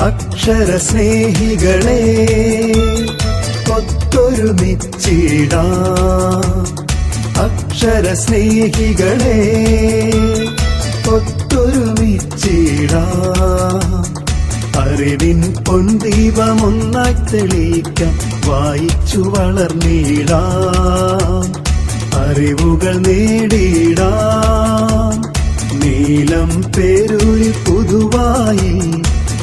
അക്ഷര സ്നേഹികളെ ഒത്തൊരുമിച്ചിടാ. അക്ഷര സ്നേഹികളെ ഒത്തൊരുമിച്ചിടാ. അറിവിൻ പൊന്തീപമൊന്നായി തെളിയിക്കാം വായിച്ചു വളർന്നിടാം. അറിവുകൾ നേടിയിടാം. നീലം പേരൂരിൽ പുതുവായി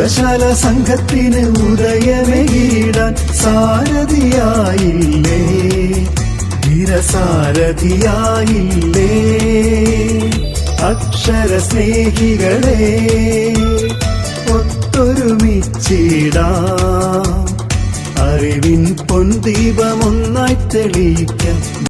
ഗ്രന്ഥശാല സംഘത്തിന് ഉദയമേകിടാൻ സാരഥിയായില്ലേ? വിരസാരഥിയായില്ലേ അക്ഷര സ്നേഹികളെ ഒത്തൊരുമിച്ചിടാം. അറിവിൻ പൊന്തീപമൊന്നായി തെളിയിക്കാം